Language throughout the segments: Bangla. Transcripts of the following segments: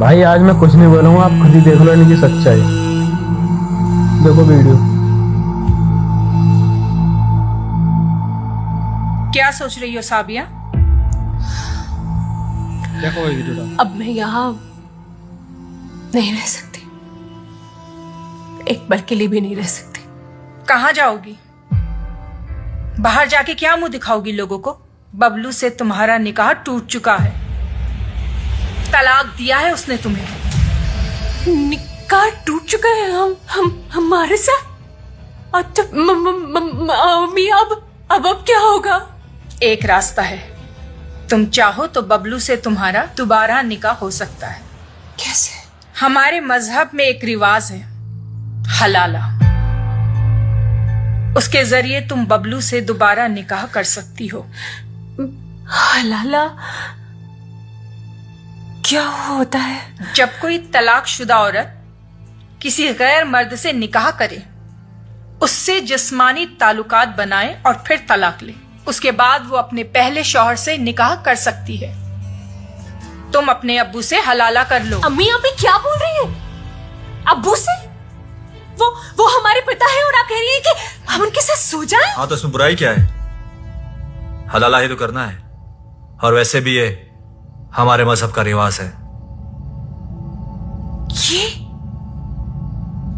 भाई आज मैं कुछ नहीं बोलूँगा आप खुद ही देख लो इनकी सच्चाई। देखो वीडियो। क्या सोच रही हो साबिया? देखो वीडियो अब मैं यहाँ नहीं रह सकती। एक बार के लिए भी नहीं रह सकती। कहाँ जाओगी? बाहर जाके क्या मुँह दिखाओगी लोगों को? बबलू से तुम्हारा निकाह टूट चुका है। तलाक दिया है उसने तुम्हें? निकाह टूट चुका है हम हम हमारे साथ म- मम्मी अब अब अब क्या होगा? एक रास्ता है। तुम चाहो तो बबलू से तुम्हारा दोबारा निकाह हो सकता है। कैसे? हमारे मज़हब में एक रिवाज है हलाला। उसके ज़रिए तुम बबलू से दोबारा निकाह कर सकती हो। हलाला? क्या होता है? जब कोई तलाकशुदा औरत किसी गैर मर्द से निकाह करे उससे जिस्मानी ताल्लुकात बनाए और फिर तलाक ले। उसके बाद वो अपने पहले शोहर से निकाह कर सकती है। तुम अपने अब्बू से हलाला कर लो। अम्मी अभी क्या बोल रही है? अब्बू से? वो वो हमारे पिता है और आप कह रही है कि हम उनके साथ सो जाएँ? हाँ तो इसमें बुराई क्या है? हलाला ही तो करना है। और वैसे भी ये हमारे मज़हब का रिवाज है। ये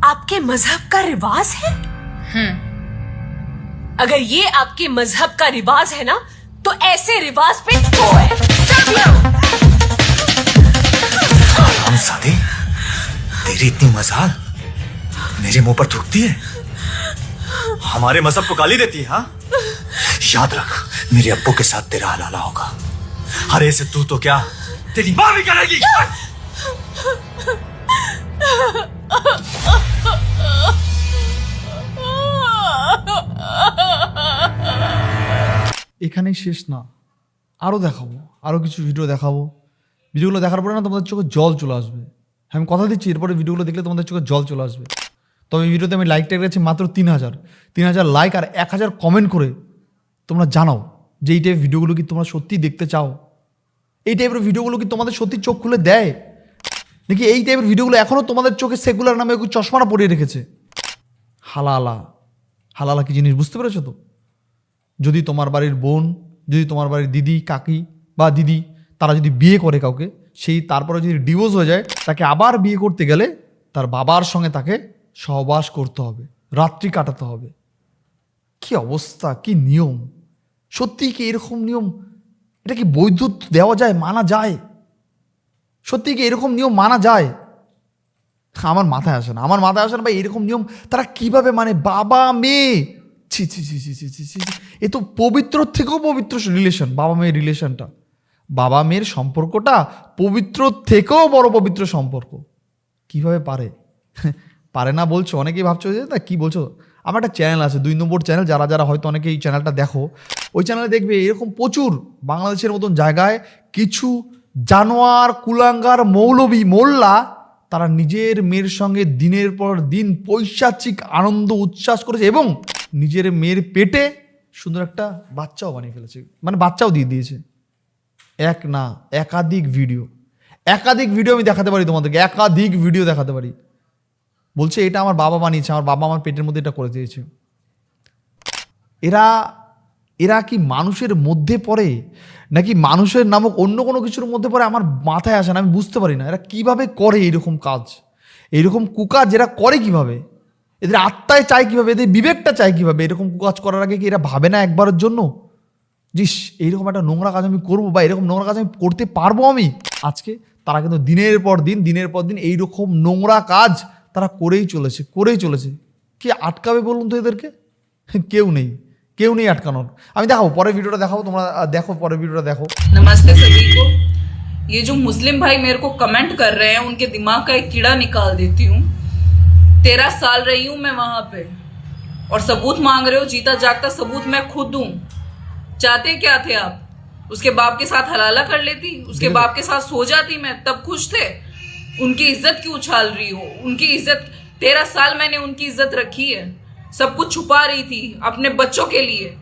आपके मज़हब का रिवाज है? अगर ये आपके मज़हब का रिवाज है ना तो ऐसे रिवाज पे तो है। हम साथी तेरी इतनी मजाल। मेरे मुँह पर थूकती है। हमारे मज़हब को गाली देती है हाँ? याद रख मेरे अब्बू के साथ तेरा हलाला होगा। अरे से तू तो क्या तेरी माँ भी करेगी এখানেই শেষ না আরও দেখাবো আরও কিছু ভিডিও দেখাবো ভিডিওগুলো দেখার পরে না তোমাদের চোখে জল চলে আসবে হ্যাঁ, আমি কথা দিচ্ছি এরপরে ভিডিওগুলো দেখলে তোমাদের চোখে জল চলে আসবে তবে এই ভিডিওতে আমি লাইক ট্যাগ রেখেছি মাত্র তিন হাজার তিন হাজার লাইক আর এক হাজার কমেন্ট করে তোমরা জানাও যে এই টাইপের ভিডিওগুলো কি তোমরা সত্যি দেখতে চাও? এই টাইপের ভিডিওগুলো কি তোমাদের সত্যি চোখ খুলে দেয়? নাকি এই টাইপের ভিডিওগুলো এখনও তোমাদের চোখে সেকুলার নামে চশমাটা পরিয়ে রেখেছে? হালালা। হালালা কি জিনিস? বুঝতে পেরেছ তো? যদি তোমার বাড়ির বোন, যদি তোমার বাড়ির দিদি, কাকি বা দিদি, তারা যদি বিয়ে করে কাউকে, সেই তারপরে যদি ডিভোর্স হয়ে যায়, তাকে আবার বিয়ে করতে গেলে তার বাবার সঙ্গে তাকে সহবাস করতে হবে, রাত্রি কাটাতে হবে। কি অবস্থা? কি নিয়ম? সত্যিই কি এরকম নিয়ম? এটা কি বৈদ্যুত দেওয়া যায়, মানা যায়? সত্যি কি এরকম নিয়ম মানা যায়? হ্যাঁ, আমার মাথায় আসে না। আমার মাথায় আসে না ভাই, এরকম নিয়ম তারা কীভাবে মানে বাবা, মেয়ে? ছি ছি ছি ছি ছি ছি ছি এ তো পবিত্র থেকেও পবিত্র রিলেশন বাবা, মেয়ের রিলেশনটা বাবা, মেয়ের সম্পর্কটা পবিত্র থেকেও বড় পবিত্র সম্পর্ক। কীভাবে পারে? পারে না বলছো? অনেকেই ভাবছ যে, তা কী বলছো? আমার একটা চ্যানেল আছে, দুই নম্বর চ্যানেল যারা যারা হয়তো অনেকে এই চ্যানেলটা দেখো। ওই চ্যানেলে দেখবে এরকম প্রচুর বাংলাদেশের মতন জায়গায় কিছু জানোয়ার, কুলাঙ্গার, মৌলবী, মোল্লা, তারা নিজের মেয়ের সঙ্গে দিনের পর দিন পৈশাচিক আনন্দ, উচ্ছ্বাস করেছে এবং নিজের মেয়ের পেটে সুন্দর একটা বাচ্চাও বানিয়ে ফেলেছে। মানে বাচ্চাও দিয়ে দিয়েছে। এক না, একাধিক ভিডিও একাধিক ভিডিও আমি দেখাতে পারি তোমাদেরকে। একাধিক ভিডিও দেখাতে পারি। বলছে, এটা আমার বাবা বানিয়েছে। আমার বাবা আমার পেটের মধ্যে এটা করে দিয়েছে। এরা এরা কি মানুষের মধ্যে পড়ে? নাকি মানুষের নামক অন্য কোনো কিছুর মধ্যে পড়ে? আমার মাথায় আসে না, আমি বুঝতে পারি না। এরা কীভাবে করে এইরকম কাজ? এইরকম কুকাজ এরা করে কীভাবে? এদের আত্মায় চায় কীভাবে? এদের বিবেকটা চায় কীভাবে? এরকম কুকাজ করার আগে কি এরা ভাবে না একবারের জন্য? জিস এইরকম একটা নোংরা কাজ আমি করব বা এরকম নোংরা কাজ আমি করতে পারব আমি? আজকে তারা কিন্তু দিনের পর দিন, দিনের পর দিন এইরকম নোংরা কাজ তারা করেই চলেছে করেই চলেছে। কে আটকাবে বলুন তো এদেরকে? কেউ নেই। কেউ নেই আটকানোর আমি দেখাবো পরের ভিডিওটা দেখাবো তোমরা আহ, দেখো পরের ভিডিওটা দেখো नमस्ते सभी को ये जो मुस्लिम भाई मेरे को कमेंट कर रहे हैं उनके दिमाग का एक कीड़ा निकाल देती हूँ तेरह साल रही हूँ मैं वहां पे और सबूत मांग रहे हो जीता जागता सबूत मैं खुद हूँ चाहते क्या थे आप उसके बाप के साथ हलाला कर लेती उसके बाप के साथ सो जाती मैं तब खुश थे उनकी इज्जत क्यों उछाल रही हो उनकी इज्जत तेरह साल मैंने उनकी इज्जत रखी है सब कुछ छुपा रही थी अपने बच्चों के लिए।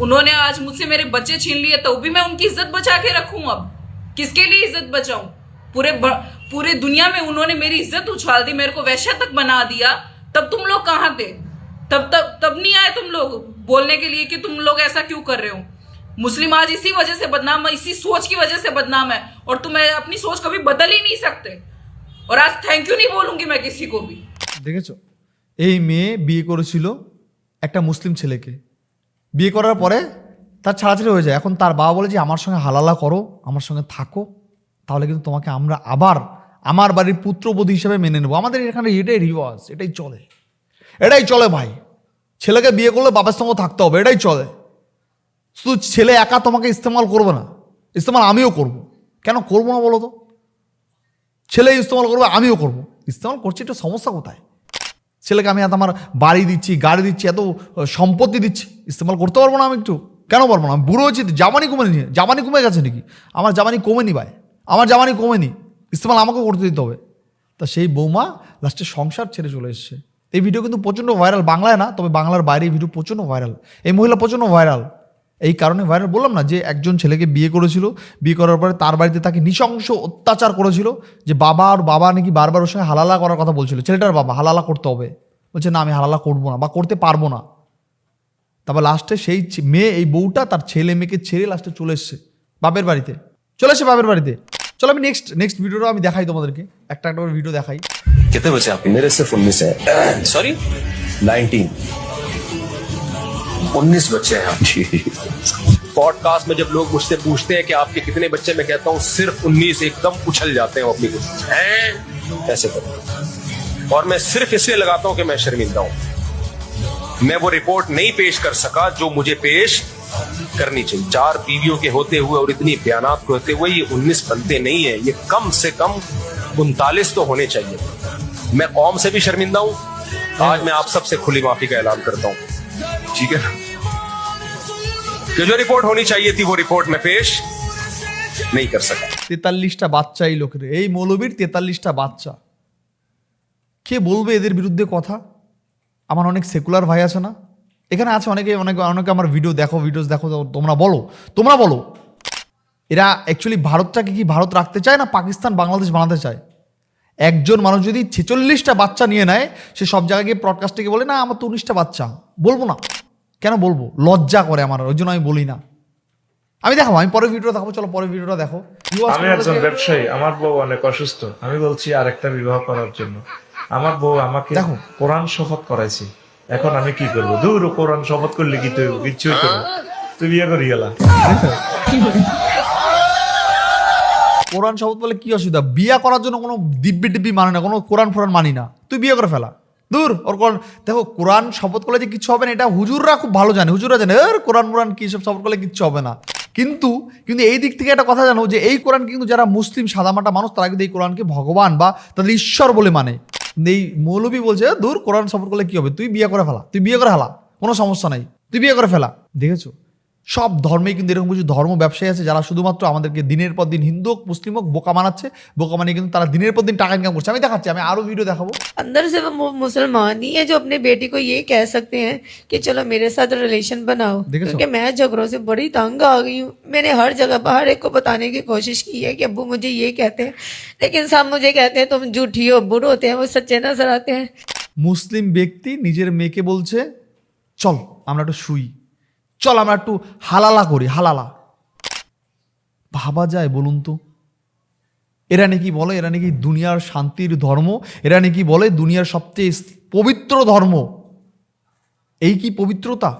उन्होंने आज मुझसे मेरे बच्चे छीन लिए तो भी मैं उनकी इज़्ज़त बचा के रखूँ अब? किसके लिए इज़्ज़त बचाऊं? पूरे पूरे दुनिया में उन्होंने मेरी इज़्ज़त उछाल दी, मेरे को वैश्य तक बना दिया। तब तुम लोग कहाँ थे? तब तब तब नहीं आए तुम लोग बोलने के लिए कि तुम लोग ऐसा क्यों कर रहे हो? मुस्लिम आज इसी वजह से बदनाम है, इसी सोच की वजह से बदनाम है, और तुम अपनी सोच कभी बदल ही नहीं सकते। और आज थैंक यू नहीं बोलूँगी मैं किसी को भी। देखे এই মেয়ে বিয়ে করেছিল একটা মুসলিম ছেলেকে। বিয়ে করার পরে তার ছাড়াছাড়ি হয়ে যায়। এখন তার বাবা বলে যে, আমার সঙ্গে হালালা করো, আমার সঙ্গে থাকো, তাহলে কিন্তু তোমাকে আমরা আবার আমার বাড়ির পুত্রবধূ হিসেবে মেনে নেব। আমাদের এখানে এটাই রিওয়াজ, এটাই চলে। এটাই চলে ভাই। ছেলেকে বিয়ে করলে বাবার সঙ্গে থাকতে হবে, এটাই চলে। শুধু ছেলে একা তোমাকে ইস্তেমাল করবে না, ইস্তেমাল আমিও করব। কেন করব না বলো তো? ছেলে ইস্তেমাল করবে, আমিও করব। ইস্তেমাল করছি একটা সমস্যা কোথায়? ছেলেকে আমি এত আমার বাড়ি দিচ্ছি, গাড়ি দিচ্ছি, এত সম্পত্তি দিচ্ছি, ইস্তেমাল করতে পারব না আমি একটু। কেন পারব না? আমি বুড়ো হয়েছি জামানি কমে নিয়ে জামানি কমে গেছে নাকি? আমার জামানি কমেনি ভাই। আমার জামানি কমেনি। ইস্তেমাল আমাকেও করতে দিতে হবে। তা সেই বৌমা লাস্টে সংসার ছেড়ে চলে এসছে। এই ভিডিও কিন্তু প্রচণ্ড ভাইরাল বাংলায় না, তবে বাংলার বাইরে এই ভিডিও প্রচণ্ড ভাইরাল এই মহিলা প্রচণ্ড ভাইরাল এই কারণে ভাইরাল বললাম না যে একজন ছেলেকে বিয়ে করেছিল বিয়ে করার পরে তার বাড়িতে তাকে নৃশংস অত্যাচার করেছিল যে বাবা আর বাবা নাকি বারবার ওর সঙ্গে হালালা করার কথা বলছিল। ছেলেটার বাবা হালালা করতে হবে। বলছে না আমি হালালা করব না বা করতে পারব না। তারপর লাস্টে সেই মেয়ে এই বউটা তার ছেলে মেয়েকে ছেড়ে লাস্টে চলে এসছে বাপের বাড়িতে। চলে এসছে বাপের বাড়িতে। চলো আমি নেক্সট নেক্সট ভিডিওটা আমি দেখাই তোমাদেরকে। একটা একটা ভিডিও দেখাই। কেতে বলছে আপনি? মেরেছে ফোন মিস সরি নাইনটিন उन्नीस बच्चे हैं। पॉडकास्ट में जब लोग मुझसे पूछते हैं कि आपके कितने बच्चे मैं कहता हूँ सिर्फ़ उन्नीस एकदम उछल जाते हैं अपनी कुछ हैं? ऐसे करो। और मैं सिर्फ़ इसलिए लगाता हूँ कि मैं शर्मिंदा हूँ। मैं वो रिपोर्ट नहीं पेश कर सका जो मुझे पेश करनी चाहिए। चार बीवियों के होते हुए और इतनी बयानात को होते हुए ये उन्नीस बनते नहीं है। ये कम से कम उनतालीस तो होने चाहिए। मैं कौम से भी शर्मिंदा हूँ। आज मैं आप सबसे खुली माफ़ी का ऐलान करता हूँ। ठीक है ना? कि जो रिपोर्ट होनी चाहिए थी वो रिपोर्ट में पेश नहीं कर सका তেতাল্লিশটা বাচ্চা এই লোকের এই মৌলবীর তেতাল্লিশটা বাচ্চা কে বলবে এদের বিরুদ্ধে কথা আমার অনেক সেকুলার ভাই আছে না এখানে আছে অনেকে অনেকে অনেকে আমার ভিডিও দেখো ভিডিওস দেখো তো তোমরা বলো তোমরা বলো এরা অ্যাকচুয়ালি ভারতটাকে কি ভারত রাখতে চায় না পাকিস্তান বাংলাদেশ বানাতে চায় একজন মানুষ যদি ছেচল্লিশটা বাচ্চা নিয়ে নেয় সে সব জায়গায় গিয়ে ব্রডকাস্টে বলে না আমার তো উনিশটা বাচ্চা বলবো না কেন বলব? লজ্জা করে আমার ওই জন্য আমি বলি না। আমি দেখাবো আমি পরের ভিডিওটা দেখাবো চলো পরের ভিডিওটা দেখো। আমি একজন ব্যবসায়ী আমার বউ অনেক অসুস্থ। আমি বলছি আরেকটা বিবাহ করার জন্য। আমার বউ আমাকে দেখো। কোরআন শপথ করাইছে। এখন আমি কি করব? দূর কোরআন শপথ করলে কি তুই কিচ্ছুই করব? তুই বিয়ে করি গেলা। কোরআন শপথ বলে কি অসুবিধা? বিয়ে করার জন্য কোনো দিব্যি টিব্বি মানে না কোনো কোরআন ফোরান মানি না। তুই বিয়ে করে ফেলা। দূর ওর কোরআন দেখো কোরআন শপথ করলে যে কিছু হবে না এটা হুজুররা খুব ভালো জানে। হুজুররা জানে এর কোরআন মোরআন কি সব শপথ করলে কিচ্ছু হবে না। কিন্তু কিন্তু এই দিক থেকে একটা কথা জানো যে এই কোরআন কিন্তু যারা মুসলিম সাদামাটা মানুষ তারা কিন্তু এই কোরআনকে ভগবান বা তাদের ঈশ্বর বলে মানে। এই মৌলবী বলছে "এ, দূর কোরআন শপথ করলে কি হবে? তুই বিয়ে করে ফেলা তুই বিয়ে করে ফেলা কোনো সমস্যা নাই তুই বিয়ে করে ফেলা। দেখেছ? সব ধর্মেই কিন্তু এরকম কিছু ধর্ম ব্যবসায়ী আছে যারা শুধুমাত্র আমাদেরকে দিনের পর দিন হিন্দু হোক মুসলিম হোক বোকা বানাচ্ছে বোকা বানিয়ে কিন্তু তারা দিনের পর দিন টাকা ইনকাম করছে আমি দেখাচ্ছি আমি আরো ভিডিও দেখাবো अंदर से वो मु- मुसलमान ही है जो अपनी बेटी को ये कह सकते हैं कि चलो मेरे साथ रिलेशन बनाओ देखो क्योंकि मैं झगड़ों से बड़ी तंग आ गई हूँ मैंने हर जगह पर हर एक को बताने की कोशिश की है कि अब्बू मुझे ये कहते हैं लेकिन सब मुझे कहते हैं तुम झूठी हो बुढ़ होते हैं वो सच्चे नजर आते हैं মুসলিম ব্যক্তি নিজের মেয়েকে বলছে চল আমরা একটু শুই চল আমরা একটু হালালা করি, হালালা। ভাবা যায় বলুন তো? এরা নাকি বলে, এরা নাকি দুনিয়ার শান্তির ধর্ম? এরা নাকি বলে দুনিয়ার সবচেয়ে পবিত্র ধর্ম? এই কি পবিত্রতা?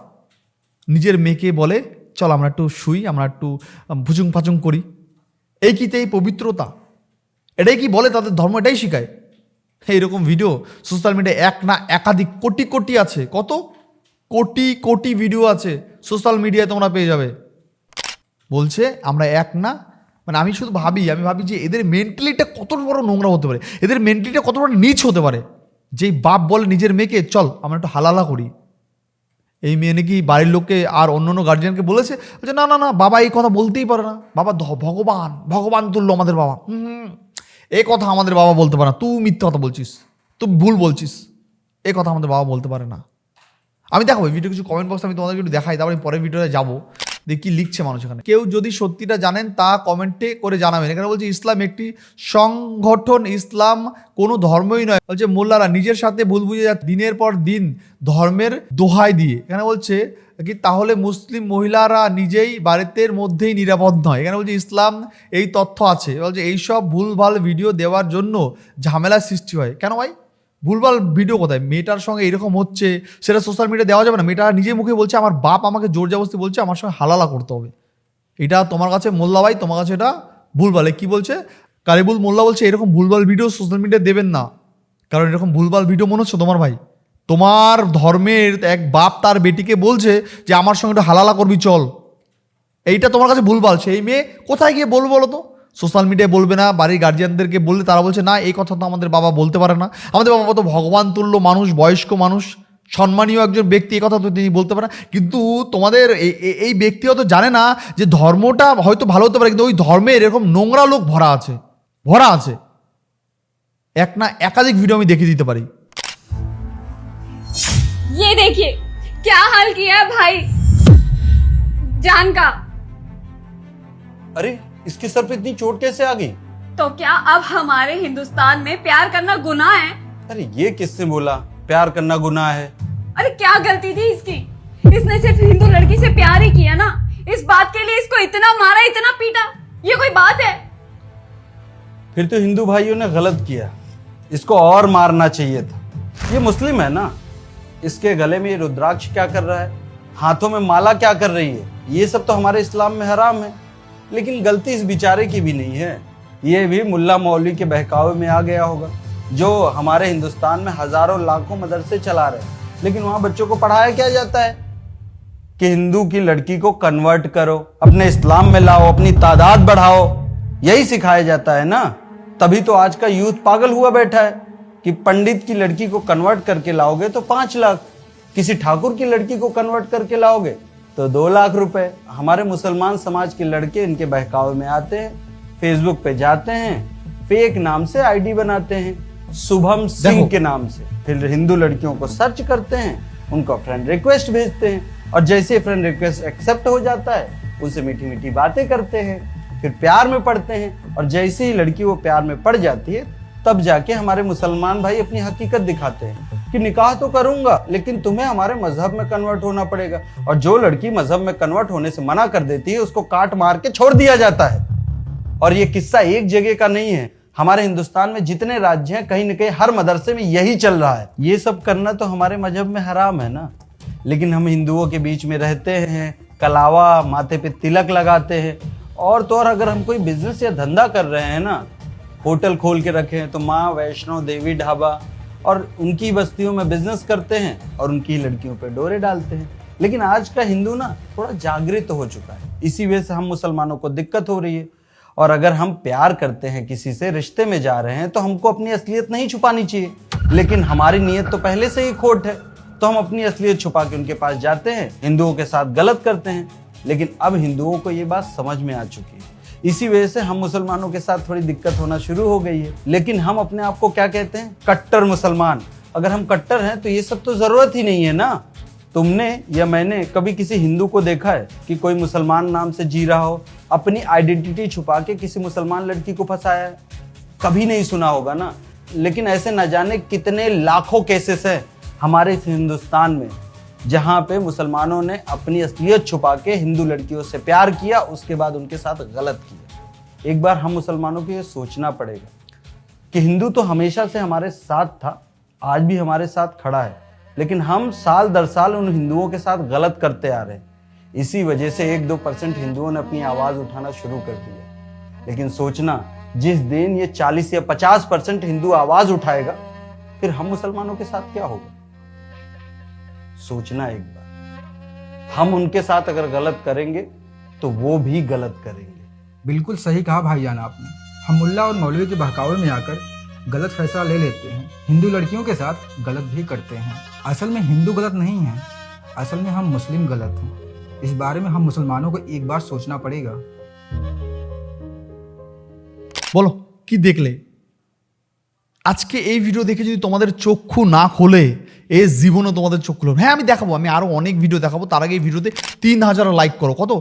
নিজের মেয়েকে বলে, চল আমরা একটু শুই, আমরা একটু ভুচুং ফাচুং করি। এই কি এই পবিত্রতা? এটাই কি বলে তাদের ধর্ম? এটাই শিখায়। এইরকম ভিডিও সোশ্যাল মিডিয়ায় এক না একাধিক কোটি কোটি আছে। কত? কোটি কোটি ভিডিও আছে। সোশ্যাল মিডিয়ায় তোমরা পেয়ে যাবে। বলছে, আমরা এক না। মানে আমি শুধু ভাবি, আমি ভাবি যে এদের মেন্টালিটা কত বড় নোংরা হতে পারে। এদের মেন্টালিটা কত বড় নিচ হতে পারে। যেই বাপ বলে নিজের মেয়েকে, চল, আমরা একটু হালালা করি। এই মেয়ে নাকি বাড়ির লোককে আর অন্য অন্য গার্জিয়ানকে বলেছে বলছে না না না, বাবা এই কথা বলতেই পারে না। বাবা ভগবান ভগবান তুললো আমাদের বাবা। হুম হুম। কথা আমাদের বাবা বলতে পারে না। তুই মিথ্যা কথা বলছিস, তুই ভুল বলছিস। এ কথা আমাদের বাবা বলতে পারে না। আমি দেখাবো ভিডিও কিছু কমেন্ট বক্স আমি তোমাদেরকে একটু দেখাই, তারপরে পরের ভিডিওতে যাব দেখি লিখছে মানুষ এখানে। কেউ যদি সত্যিটা জানেন, তা কমেন্টে করে জানাবেন। এখানে বলছে, ইসলাম একটি সংগঠন, ইসলাম কোনো ধর্মই নয়। বলছে, মোল্লারা নিজের সাথে ভুল বুঝে যা দিনের পর দিন ধর্মের দোহাই দিয়ে। এখানে বলছে কি, তাহলে মুসলিম মহিলারা নিজেই বাড়িতে মধ্যেই নিরাপদ নয়। এখানে বলছে, ইসলাম এই তথ্য আছে। বলছে, এইসব ভুলভাল ভিডিও দেওয়ার জন্য ঝামেলার সৃষ্টি হয়। কেন ভাই? ভুলভাল ভিডিও কোথায়? মেয়েটার সঙ্গে এরকম হচ্ছে, সেটা সোশ্যাল মিডিয়া দেওয়া যাবে না। মেয়েটা নিজের মুখে বলছে, আমার বাপ আমাকে জোর জবস্তি বলছে, আমার সঙ্গে হালালা করতে হবে। এটা তোমার কাছে মোল্লা ভাই, তোমার কাছে এটা ভুলভাল। কি বলছে? কারিবুল মোল্লা বলছে, এরকম ভুলভাল ভিডিও সোশ্যাল মিডিয়া দেবেন না। কারণ এরকম ভুলভাল ভিডিও মনে হচ্ছে তোমার ভাই। তোমার ধর্মের এক বাপ তার বেটিকে বলছে যে, আমার সঙ্গে একটু হালালা করবি, চল। এইটা তোমার কাছে ভুলভাল। সেই মেয়ে কোথায় গিয়ে বলব বলো তো? সোশ্যাল মিডিয়ায় বলবে না বাড়ির গার্জিয়ানদেরকে বললে তারা বলছে না এই কথা তো আমাদের বাবা বলতে পারে না আমাদের বাবা তো ভগবান তুল্য মানুষ বয়স্ক মানুষ সম্মানীয় একজন ব্যক্তি এই কথা তো তিনি বলতে পারে না কিন্তু তোমাদের এই- এই- এই ব্যক্তিও তো জানে না যে ধর্মটা হয়তো ভালো হতে পারে কিন্তু ওই ধর্মের এরকম নোংরা লোক ভরা আছে ভরা আছে এক না একাধিক ভিডিও আমি দেখিয়ে দিতে পারি ये देखिए क्या हाल किया है भाई जान का अरे इसके सर पे इतनी चोट कैसे आ गई? तो क्या अब हमारे हिंदुस्तान में प्यार करना गुनाह है? अरे ये किसने बोला? प्यार करना गुनाह है। अरे क्या गलती थी इसकी? इसने सिर्फ़ हिंदू लड़की से प्यार ही किया ना। इस बात के लिए इसको इतना मारा इतना पीटा। ये कोई बात है? फिर तो हिंदू भाइयों ने गलत किया। इसको और मारना चाहिए था। ये मुस्लिम है ना? इसके गले में ये रुद्राक्ष क्या कर रहा है? हाथों में माला क्या कर रही है? ये सब तो हमारे इस्लाम में हराम है। लेकिन गलती इस बेचारे की भी नहीं है। ये भी मुल्ला मौलवी के बहकावे में आ गया होगा, जो हमारे हिंदुस्तान में हज़ारों लाखों मदरसे चला रहे हैं। लेकिन वहाँ बच्चों को पढ़ाया क्या जाता है? कि हिंदू की लड़की को कन्वर्ट करो, अपने इस्लाम में लाओ, अपनी तादाद बढ़ाओ, यही सिखाया जाता है ना? तभी तो आज का यूथ पागल हुआ बैठा है कि पंडित की लड़की को कन्वर्ट करके लाओगे तो पाँच लाख, किसी ठाकुर की लड़की को कन्वर्ट करके लाओगे? तो दो लाख रुपए हमारे मुसलमान समाज के लड़के इनके बहकावे में आते हैं फेसबुक पे जाते हैं फेक नाम से आईडी बनाते हैं शुभम सिंह के नाम से। फिर हिंदू लड़कियों को सर्च करते हैं उनको फ्रेंड रिक्वेस्ट भेजते हैं और जैसे फ्रेंड रिक्वेस्ट एक्सेप्ट हो जाता है उनसे मीठी मीठी बातें करते हैं फिर प्यार में पड़ते हैं और जैसे ही लड़की वो प्यार में पड़ जाती है तब जाके हमारे मुसलमान भाई अपनी हकीकत दिखाते हैं। कि निकाह तो करूँगा, लेकिन तुम्हें हमारे मज़हब में कन्वर्ट होना पड़ेगा। और जो लड़की मज़हब में कन्वर्ट होने से मना कर देती है, उसको काट मार के छोड़ दिया जाता है। और ये किस्सा एक जगह का नहीं है। हमारे हिंदुस्तान में जितने राज्य हैं, कहीं न कहीं हर मदरसे में यही चल रहा है। ये सब करना तो हमारे मज़हब में हराम है ना। लेकिन हम हिंदुओं के बीच में रहते हैं, कलावा, माथे पे तिलक लगाते हैं। और तो और अगर हम कोई बिज़नेस या धंधा कर रहे हैं ना, होटल खोल के रखे हैं तो माँ वैष्णो देवी ढाबा और उनकी बस्तियों में बिज़नेस करते हैं और उनकी लड़कियों पर डोरे डालते हैं। लेकिन आज का हिंदू ना थोड़ा जागृत हो चुका है। इसी वजह से हम मुसलमानों को दिक्कत हो रही है। और अगर हम प्यार करते हैं किसी से, रिश्ते में जा रहे हैं तो हमको अपनी असलियत नहीं छुपानी चाहिए। लेकिन हमारी नीयत तो पहले से ही खोट है। तो हम अपनी असलियत छुपा के उनके पास जाते हैं, हिंदुओं के साथ गलत करते हैं। लेकिन अब हिंदुओं को ये बात समझ में आ चुकी है। इसी वजह से हम मुसलमानों के साथ थोड़ी दिक्कत होना शुरू हो गई है। लेकिन हम अपने आप को क्या कहते हैं? कट्टर मुसलमान। अगर हम कट्टर हैं तो ये सब तो ज़रूरत ही नहीं है ना? तुमने या मैंने कभी किसी हिंदू को देखा है कि कोई मुसलमान नाम से जी रहा हो, अपनी आइडेंटिटी छुपा के किसी मुसलमान लड़की को फंसाया है? कभी नहीं सुना होगा ना? लेकिन ऐसे ना जाने कितने लाखों केसेस हैं हमारे इस हिंदुस्तान में। जहाँ पे मुसलमानों ने अपनी असलियत छुपा के हिंदू लड़कियों से प्यार किया, उसके बाद उनके साथ गलत किया। एक बार हम मुसलमानों को ये सोचना पड़ेगा कि हिंदू तो हमेशा से हमारे साथ था, आज भी हमारे साथ खड़ा है, लेकिन हम साल दर साल उन हिंदुओं के साथ गलत करते आ रहे हैं। इसी वजह से एक दो परसेंट हिंदुओं ने अपनी आवाज़ उठाना शुरू कर दिया। लेकिन सोचना, जिस दिन ये 40 या 50 परसेंट हिंदू आवाज़ उठाएगा, फिर हम मुसलमानों के साथ क्या होगा? सोचना एक बार हम उनके साथ अगर गलत करेंगे तो वो भी गलत करेंगे बिल्कुल सही कहा भाईजान आपने हम मुल्ला और मौलवी के बहकावे में आकर गलत फैसला ले लेते हैं हिंदू लड़कियों के साथ गलत भी करते हैं असल में हिंदू गलत नहीं है असल में हम मुस्लिम गलत हैं इस बारे में हम मुसलमानों को एक बार सोचना पड़ेगा বলো কি দেখলে আজকে এই ভিডিও দেখে যদি তোমাদের চক্ষু না খোলে এ জীবনও তোমাদের চোখ খুলবে হ্যাঁ আমি দেখাবো, আমি আরও অনেক ভিডিও দেখাবো। তার আগে এই ভিডিওতে তিন হাজার লাইক করো। কত?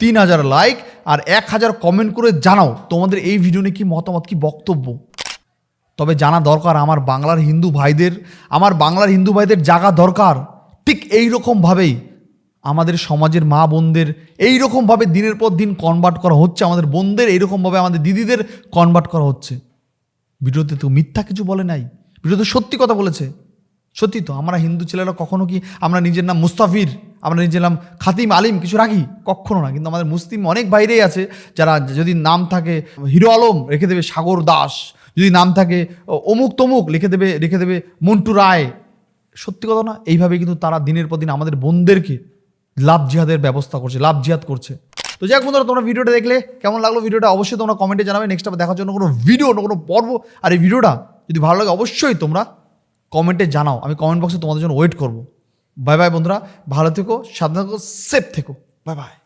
তিন হাজার লাইক আর এক হাজার কমেন্ট করে জানাও তোমাদের এই ভিডিও নিয়ে কি মতামত, কি বক্তব্য। তবে জানা দরকার, আমার বাংলার হিন্দু ভাইদের, আমার বাংলার হিন্দু ভাইদের জাগা দরকার। ঠিক এই রকমভাবেই আমাদের সমাজের মা বোনদের এইরকমভাবে দিনের পর দিন কনভার্ট করা হচ্ছে। আমাদের বোনদের এইরকমভাবে আমাদের দিদিদের কনভার্ট করা হচ্ছে। ভিডিওতে তো মিথ্যা কিছু বলে নাই। ভিডিওতে সত্যি কথা বলেছে। সত্যি তো, আমরা হিন্দু ছেলেরা কখনো কি আমরা নিজের নাম মুস্তাফির, আমরা নিজের নাম খাতিম আলিম কিছু রাখি? কখনো না, কিন্তু আমাদের মুসলিম অনেক বাইরেই আছে যারা যদি নাম থাকে হিরো আলম, রেখে দেবে সাগর দাস, যদি নাম থাকে অমুক তমুক লিখে দেবে, রেখে দেবে মন্টু রায়। সত্যি কথা না, এইভাবে কিন্তু তারা দিনের পর দিন আমাদের বোনদেরকে লাভ জিহাদের ব্যবস্থা করছে, লাভ জিহাদ করছে। তো যাই বন্ধুরা, তোমরা ভিডিওটা দেখলে কেমন লাগল ভিডিওটা অবশ্যই তোমরা কমেন্টে জানাবে। নেক্সট আবার দেখার জন্য কোনো ভিডিও না কোনো পর্ব। আর এই ভিডিওটা যদি ভালো লাগে অবশ্যই তোমরা কমেন্টে জানাও, আমি কমেন্ট বক্সে তোমাদের জন্য ওয়েট করব। বাই বাই বন্ধুরা, ভালো থেকো, সাবধান থেকো সেফ থেকো। Bye bye